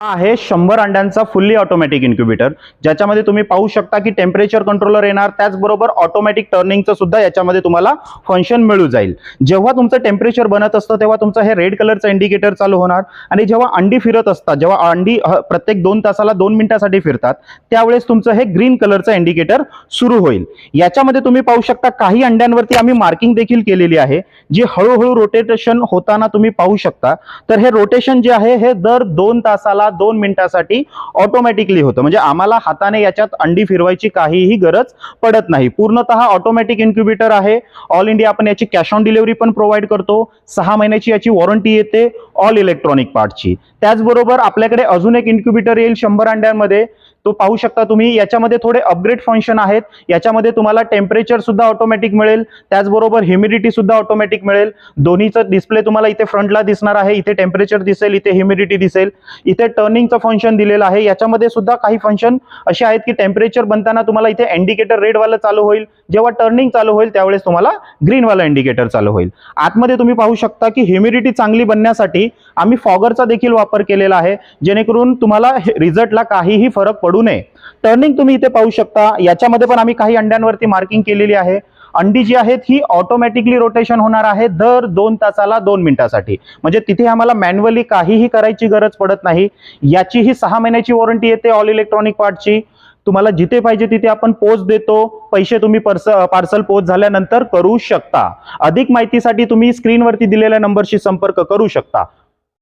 आहे शंभर अंड्यांचा फुल्ली ऑटोमॅटिक इन्क्युबेटर ज्याच्यामध्ये तुम्ही पाहू शकता की टेम्परेचर कंट्रोलर येणार त्याचबरोबर ऑटोमॅटिक टर्निंगचं सुद्धा याच्यामध्ये तुम्हाला फंक्शन मिळू जाईल. जेव्हा तुमचं टेम्परेचर बनत असतं तेव्हा तुमचं हे रेड कलरचं इंडिकेटर चालू होणार. आणि जेव्हा अंडी फिरत असतात जेव्हा अंडी प्रत्येक दोन तासाला दोन मिनिटासाठी फिरतात त्यावेळेस तुमचं हे ग्रीन कलरचं इंडिकेटर सुरू होईल. याच्यामध्ये तुम्ही पाहू शकता काही अंड्यांवरती आम्ही मार्किंग देखील केलेली आहे जी हळूहळू रोटेशन होताना तुम्ही पाहू शकता. तर हे रोटेशन जे आहे हे दर दोन तासाला दोन मिनिटासाठी ऑटोमॅटिकली होतं. म्हणजे आम्हाला हाताने याच्यात अंडी फिरवायची काहीही गरज पडत नाही. पूर्णतः ऑटोमॅटिक इन्क्युबेटर आहे. ऑल इंडिया आपण याची कॅश ऑन डिलिव्हरी पण प्रोव्हाइड करतो. सहा महिन्याची याची वॉरंटी येते ऑल इलेक्ट्रॉनिक पार्टची त्याचबरोबर आपल्याकडे अजून एक इन्क्युबेटर येईल शंभर अंड्यांमध्ये. तो पाहू शकता तुम्ही. याच्यामध्ये थोडे अपग्रेड फंक्शन आहेत. याच्यामध्ये तुम्हाला टेम्परेचर सुद्धा ऑटोमॅटिक मिळेल. त्याचबरोबर ह्युमिडिटी सुद्धा ऑटोमॅटिक मिळेल. दोन्हीचं डिस्प्ले तुम्हाला इथे फ्रंटला दिसणार आहे. इथे टेम्परेचर दिसेल इथे ह्युमिडिटी दिसेल. इथे टर्निंगचं फंक्शन दिलेलं आहे. याच्यामध्ये सुद्धा काही फंक्शन असे आहेत की टेम्परेचर बनताना तुम्हाला इथे इंडिकेटर रेडवालं चालू होईल. जेव्हा टर्निंग चालू होईल त्यावेळेस तुम्हाला ग्रीनवाला इंडिकेटर चालू होईल. आतमध्ये तुम्ही पाहू शकता की ह्युमिडिटी चांगली बनण्यासाठी आम्ही फॉगरचा देखील वापर केलेला आहे. जेणेकरून तुम्हाला रिझल्टला काहीही फरक पडू नये. टर्निंग तुम्ही इथे पाहू शकता. याच्यामध्ये पण आम्ही काही अंड्यांवरती मार्किंग केलेली आहे. अंडी जी आहेत ही ऑटोमॅटिकली रोटेशन होणार आहे दर दोन तासाला दोन मिनिटासाठी. म्हणजे तिथे आम्हाला मॅन्युअली काहीही करायची गरज पडत नाही. याची ही सहा महिन्याची वॉरंटी येते ऑल इलेक्ट्रॉनिक पार्टची तुम्हाला जिथे पाहिजे तिथे आपण पोच देतो. पैसे तुम्ही पर्स पार्सल पोच झाल्यानंतर करू शकता. अधिक माहितीसाठी तुम्ही स्क्रीनवरती दिलेल्या नंबरशी संपर्क करू शकता.